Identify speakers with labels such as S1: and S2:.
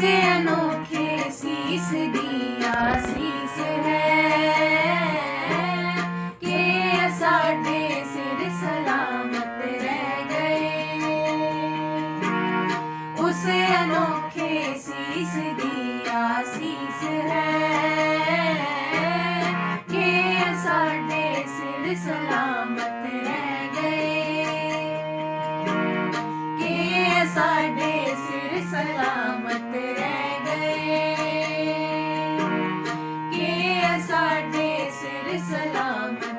S1: से अनोखे शीस दिया शीस है के साढ़े सिर सलामत रह गए उस अनोखे शीस दिया शीस है के साढ़े सिर सलामत रह ਸਲਾਮਤ ਰਹਿ ਗਏ। ਕਿ ਸਾਡੇ ਸਿਰ ਸਲਾਮਤ